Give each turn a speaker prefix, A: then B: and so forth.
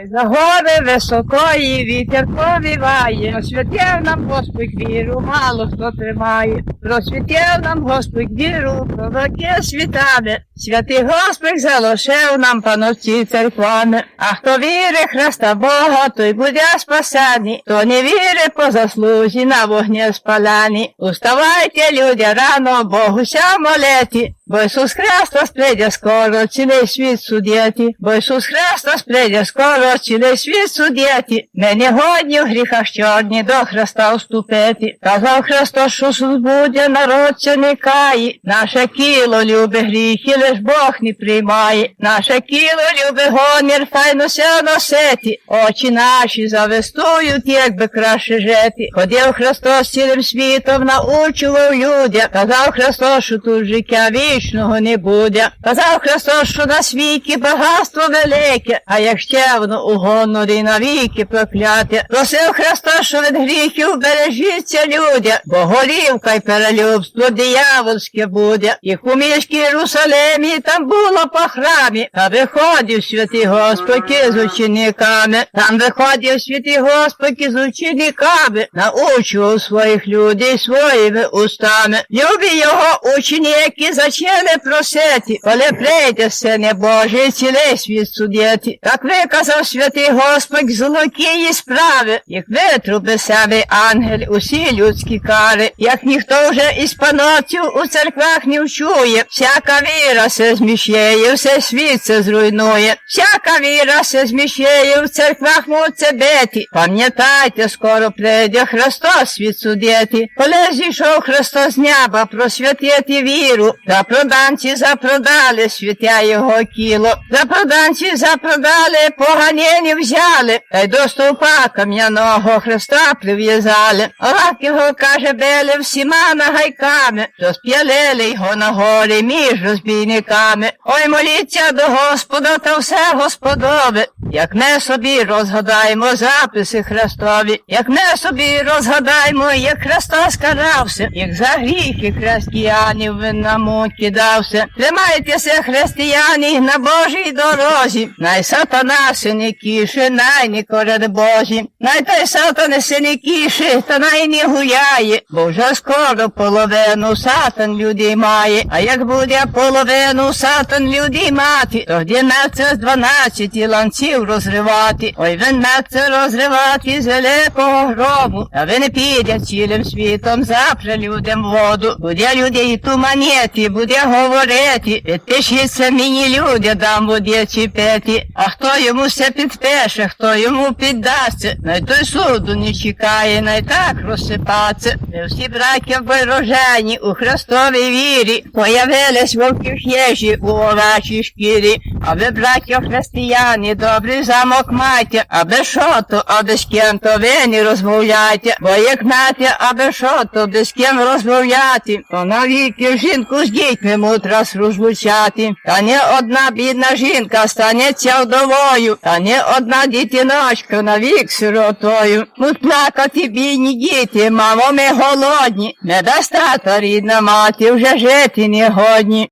A: Ой, за гори високої вітер повіває, Розсвітив нам поспіх віру, мало хто тримає. Розсвітив нам Господь віру, пророки світами. Святий Господь залишив нам паночі церквами. А хто вірить Христа Бога, той буде спасений. Хто не вірить по заслузі на вогні спаляні. Уставайте, люди, рано Богуся молеті. Бо Ісус Христос прийде скоро, цілий світ судєті. Бо Ісус Христос прийде скоро, цілий світ судєті. Ми не годні в гріхах чорні до Христа вступити. Казав Христос, що суд народ це не кає. Наше кіло любить гріхи, лиш Бог не приймає. Наше кіло любить гонір, файно ся носити. Очі наші завестують, як би краще жити. Ходив Христос цілим світом, научував людям. Казав Христос, що тут життя вічного не буде. Казав Христос, що на світі багатство велике, а як ще воно у гонорі навіки прокляте. Просив Христос, що від гріхів бережіться люди, бо голівка й перелюбство диявольське буде. Їх у міській Єрусалимі там було по храмі, та виходив святий Господь з учениками. Там виходив святий Господь з учениками, научував своїх людей своїми устами. Любі його ученики зачали просити, коли прийде сине Божий, цілий світ судити. Так виказав святий Господь золотії справи, як витруби себе ангел усі людські кари, як ніхто вже із панотців у церквах не вчує, всяка віра се зміщає, все світ се зруйнує, всяка віра се зміщає, в церквах муться бити. Пам'ятайте, скоро прийде Христос світ судити. Коли зійшов Христос з неба, просвятити віру, за проданці запродали святя його кіло, за проданці запродали, поганені взяли, та й до стовпа кам'яного Христа прив'язали. Орак його, каже, били всіма нагайками, розп'ялили його на горі між розбійниками. Ой, моліться до Господа та все Господове, як ми собі розгадаємо записи Христові, як ми собі розгадаємо, як Христос карався, як за гріхи християнів він на муки дався. Тримайтеся, християни, на Божій дорозі, най сатана синікіше, най не коред Божі, най той сатан синікіше, та най не гуляє, бо вже скоро половину сатан людей має, а як буде половину сатан людей мати, тоді на це з дванадцяти ланців розривати, ой, він це розривати з гробу, а ви не піде цілим світом, запре людям воду, буде людей туманіти, буде говорити, підпишіться мені люди, дам воді чіпети, а хто йому все підпише, хто йому піддасться, най той суду не чекає, най так розсипаться. Ми всі браття вирожені у Христовій вірі, появились вовки в хєжі у овечій шкірі, а ви, браття християни, добрий замок майте, аби що то, аби з ким то ви не розмовляйте, бо як знаєте, аби що то, без ким розмовляти, то навіки жінку з дітьми мудрас розлучати. Та не одна бідна жінка станеться вдовою, та не одна дітиночка навік сиротою. Тут плакати бідні діти, мамо, ми голодні, не дасть тата рідна мати, вже жити не годні.